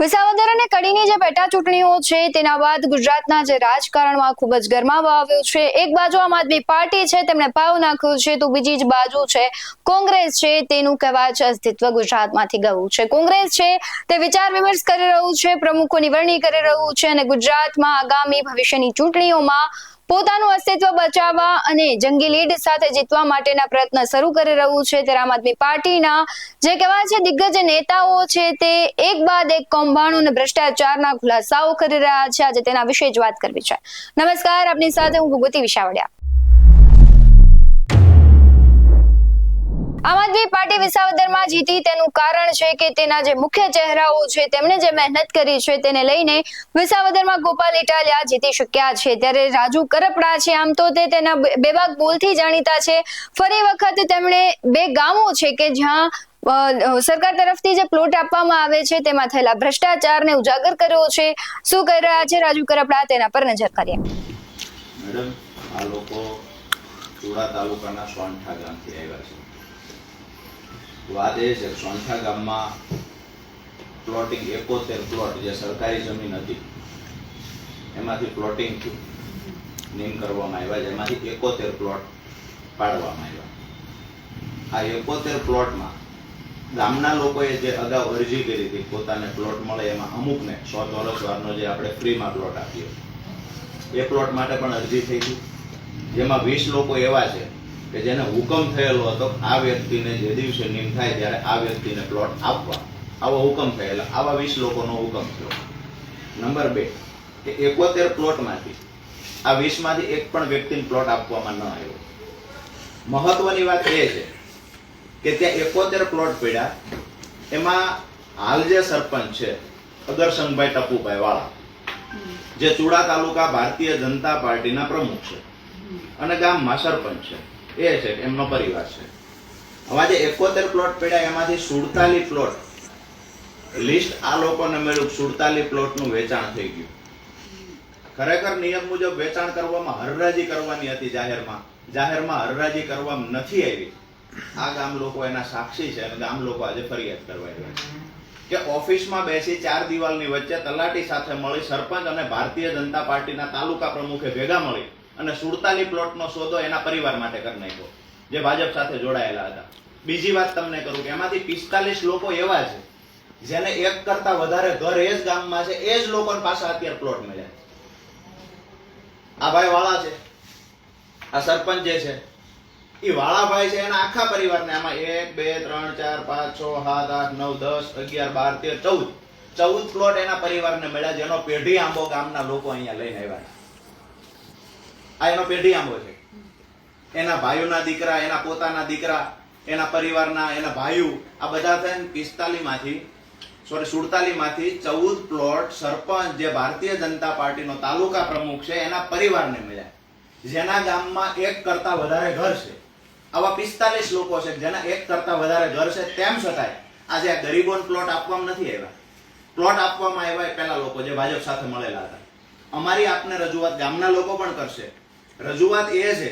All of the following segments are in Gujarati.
વિસાવદર અને કડીની જે પેટા ચૂંટણીઓ છે, તેના બાદ ગુજરાતના જે રાજકારણમાં ખૂબ જ ગરમાવો આવ્યો છે. એક બાજુ આમ આદમી પાર્ટી છે તેમણે પાવ નાખ્યો છે, તો બીજી જ બાજુ છે, કોંગ્રેસ છે, તેનું કહેવાય છે, અસ્તિત્વ ગુજરાતમાંથી ગયું છે. કોંગ્રેસ છે, તે વિચાર વિમર્શ કરી રહ્યું છે, પ્રમુખોની વરણી કરી રહ્યું છે અને ગુજરાતમાં આગામી ભવિષ્યની ચૂંટણીઓમાં પોતાનું અસ્તિત્વ બચાવવા અને જંગી લીડ સાથે જીતવા માટેના પ્રયત્ન શરૂ કરી રહ્યું છે, ત્યારે આમ આદમી પાર્ટીના જે કહેવાય છે, દિગ્ગજ નેતાઓ છે તે એક બાદ એક કૌભાંડો અને ભ્રષ્ટાચારના ખુલાસાઓ કરી રહ્યા છે. આજે તેના વિશે જ વાત કરવી છે. નમસ્કાર, આપની સાથે હું ભૂગવતી વિશાવડિયા. આમ આદમી પાર્ટી વિસાવદરમાં જીતી તેનું કારણ છે કે તેના જે મુખ્ય ચહેરાઓ છે, તેમણે જે મહેનત કરી છે તેને લઈને વિસાવદરમાં ગોપાલ ઇટાલિયા જીતી શક્યા છે. ત્યારે રાજુ કરપડા છે આમ તો તે તેના બેબાક બોલથી જાણીતા છે. ફરી વખત તેમણે બે ગામો છે કે જ્યાં સરકાર તરફથી જે પ્લોટ આપવામાં આવે છે તેમાં થયેલા ભ્રષ્ટાચારને ઉજાગર કર્યો છે. શું કરી રહ્યા છે રાજુ કરપડા? તેના પર નજર કરીએ. મેડમ, આ લોકો ચોડા તાલુકાના સોનઠા ગામથી આવ્યા છે. વાત એ છે સોંઠા ગામમાં પ્લોટિંગ એકોતેર પ્લોટ જે સરકારી જમીન હતી, એમાંથી પ્લોટિંગ નેમ કરવામાં આવ્યા જેમાંથી એકોતેર પ્લોટ પાડવામાં આવ્યા. આ એકોતેર પ્લોટમાં ગામના લોકોએ જે અગાઉ અરજી કરી હતી પોતાને પ્લોટ મળે એમાં અમુકને સો ચોરસ વારનો જે આપણે ફ્રીમાં પ્લોટ આપ્યો એ પ્લોટ માટે પણ અરજી થઈ હતી. જેમાં વીસ લોકો એવા છે કે જેને હુકમ થયેલો હતો, આ વ્યક્તિને જે દિવસે નિમ થાય ત્યારે આ વ્યક્તિને પ્લોટ આપવા. આવો હુકમ થયેલો. આવા વીસ લોકોનો હુકમ થયો. નંબર બે, કે એકોતેર પ્લોટમાંથી આ વીસમાંથી એક પણ વ્યક્તિને પ્લોટ આપવામાં ન આવ્યો. મહત્વની વાત એ છે કે ત્યાં એકોતેર પ્લોટ પડ્યા. એમાં હાલ જે સરપંચ છે, અગરસંગભાઈ ટપુભાઈ વાળા, જે ચુડા તાલુકા ભારતીય જનતા પાર્ટીના પ્રમુખ છે અને ગામમાં સરપંચ છે. એ છે, એમનો પરિવાર છે. હવે આજે એકોતેર પ્લોટ પડ્યા, એમાંથી સુડતાલી પ્લોટ લિસ્ટ આ લોકોને મળ્યું સુડતાલી પ્લોટનું વેચાણ થઈ ગયું. ખરેખર નિયમ મુજબ વેચાણ કરવામાં હરરાજી કરવાની હતી જાહેરમાં. જાહેરમાં હરરાજી કરવામાં નથી આવી. આ ગામ લોકો એના સાક્ષી છે અને ગામ લોકો આજે ફરિયાદ કરવા આવ્યા છે. કે ઓફિસમાં બેસી ચાર દિવાલની વચ્ચે તલાટી સાથે મળી સરપંચ અને ભારતીય જનતા પાર્ટીના તાલુકા પ્રમુખે ભેગા મળી અને સુડતાલી પ્લોટનો સોદો એના પરિવાર માટે કરી નાખ્યો, જે ભાજપ સાથે જોડાયેલા હતા બીજી વાત તમને કરું કે એમાંથી પિસ્તાલીસ લોકો એવા છે, જેને એક કરતા વધારે ઘર એ જ ગામમાં છે, એ જ લોકોને પાછા અત્યારે પ્લોટ મળ્યા. આ ભાઈ વાળા છે, આ સરપંચ જે છે એ વાળાભાઈ છે, એના આખા પરિવારને આમાં એક, બે, ત્રણ, ચાર, પાંચ, છ, સાત, આઠ, નવ, દસ, અગિયાર, બાર, તેર, ચૌદ ચૌદ પ્લોટ એના પરિવારને મળ્યા, જેનો પેઢી આંબો ગામના લોકો અહીંયા લઈને આવ્યા. આ એનો પેઢી આંબો છે. એના ભાઈઓના દીકરા, એના પોતાના દીકરા, એના પરિવારના, એના ભાઈઓ, આ બધા થઈને પિસ્તાલીસમાંથી સોરી સુડતાલીસમાંથી ચૌદ પ્લોટ સરપંચ જે ભારતીય જનતા પાર્ટીનો તાલુકા પ્રમુખ છે, એના પરિવારને મળ્યા. જેના ગામમાં એક કરતા વધારે ઘર છે. આવા પિસ્તાલીસ લોકો છે, જેના એક કરતા વધારે ઘર છે, તેમ છતાંય આજે આ ગરીબોને પ્લોટ આપવામાં નથી આવ્યા. પ્લોટ આપવામાં આવ્યા એ પેલા લોકો જે ભાજપ સાથે મળેલા હતા. અમારી આપને રજૂઆત ગામના લોકો પણ કરશે. રજૂઆત એ છે,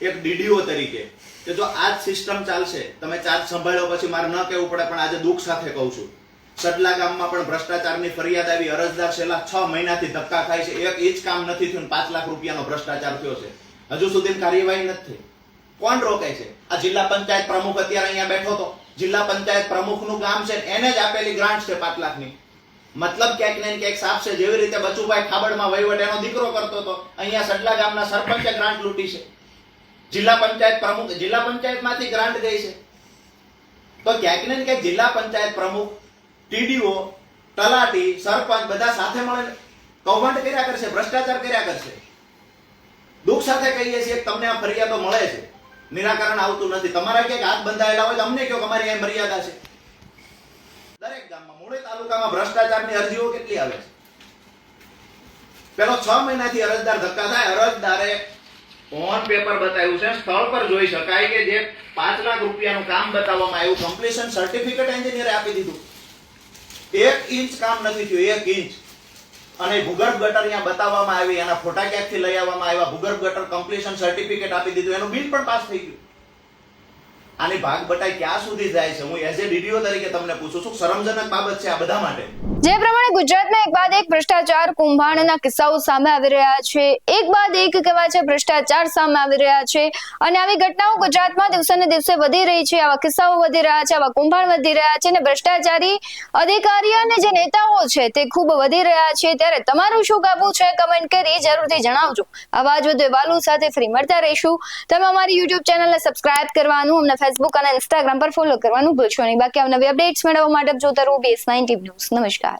એક ડીડીઓ તરીકે, કે જો આ જ સિસ્ટમ ચાલશે, તમે ચાર્જ સંભાળ્યો પછી મારે ન કહેવું પડે, પણ આજે દુઃખ સાથે કહું છું. સડલા ગામમાં પણ ભ્રષ્ટાચારની ફરિયાદ આવી, અરજદાર છેલ્લા છ મહિનાથી ધક્કા ખાય છે, એક ઇંચ કામ નથી થયું, પાંચ લાખ રૂપિયાનો ભ્રષ્ટાચાર થયો છે. હજુ સુધી કાર્યવાહી નથી કોણ રોકે છે? આ જિલ્લા પંચાયત પ્રમુખ અત્યારે અહીંયા બેઠો હતો. જિલ્લા પંચાયત પ્રમુખનું કામ છે એને જ આપેલી ગ્રાન્ટ છે પાંચ લાખની. મતલબ ક્યાંક ને ક્યાંક છે, જેવી રીતે બચુભાઈ ખાબડમાં વહીવટ એનો દીકરો કરતો હતો, અહીંયા સડલા ગામના સરપંચે ગ્રાન્ટ લૂંટી છે. જિલ્લા પંચાયત પ્રમુખ, જિલ્લા પંચાયતમાંથી ગ્રાન્ટ ગઈ છે. તો ક્યાંક ને ક્યાંક જિલ્લા પંચાયત પ્રમુખ, ટીડીઓ, તલાટી, સરપંચ બધા સાથે મળીને કૌભાંડ કર્યા કરશે, ભ્રષ્ટાચાર કર્યા કરશે. દુઃખ સાથે કહીએ છીએ તમને આ ફરિયાદો મળે છે. નિરાકરણ આવતું નથી. તમારા ક્યાંક હાથ બંધાયેલા હોય તો અમને કહો અમારી અહીં મર્યાદા છે. દરેક ગામમાં, મૂળી તાલુકામાં ભ્રષ્ટાચારની અરજીઓ કેટલી આવે છે? પેલો છ મહિનાથી અરજદાર ધક્કા થાય, અરજદારે ઓન પેપર બતાવ્યું છે, સ્થળ પર જોઈ શકાય કે જે પાંચ લાખ રૂપિયાનું કામ બતાવવામાં આવ્યું કમ્પ્લીશન સર્ટિફિકેટ એન્જિનિયરે આપી દીધું. એક ઇંચ કામ નથી થયું, એક ઇંચ. અને ભૂગર્ભ ગટર અહીંયા બતાવવામાં આવી, એના ફોટા ક્યાંકથી લઈ આવવામાં આવ્યા, ભૂગર્ભ ગટર કમ્પ્લીશન સર્ટિફિકેટ આપી દીધું, એનું બિલ પણ પાસ થઈ ગયું. આની ભાગ બટાઈ ક્યાં સુધી જાય છે? હું એઝ એ ડીડીઓ તરીકે તમને પૂછું છું. શરમજનક બાબત છે આ બધા માટે. જે પ્રમાણે ગુજરાતમાં એક બાદ એક ભ્રષ્ટાચાર કુંભાણના કિસ્સાઓ સામે આવી રહ્યા છે. એક બાદ એક કેવા છે, ભ્રષ્ટાચાર સામે આવી રહ્યા છે. અને આવી ઘટનાઓ ગુજરાતમાં દિવસે દિવસે વધી રહી છે. આવા કિસ્સાઓ વધી રહ્યા છે, આવા કૌભાંડ વધી રહ્યા છે અને ભ્રષ્ટાચારી અધિકારીઓ અને જે નેતાઓ છે તે ખૂબ વધી રહ્યા છે. ત્યારે તમારું શું કાબુ છે? કમેન્ટ કરી જરૂરથી જણાવજો. આવા જ વધુ વાલુ સાથે ફ્રી મળતા રહીશું. તમે અમારી યુટ્યુબ ચેનલને સબસ્ક્રાઇબ કરવાનું, અમને ફેસબુક અને ઇન્સ્ટાગ્રામ પર ફોલો કરવાનું ભૂલશો નહીં. બાકી નવી અપડેટ્સ મેળવવા માટે જોતા રહો બીએસ નાઇન્ટી ન્યૂઝ નમસ્કાર.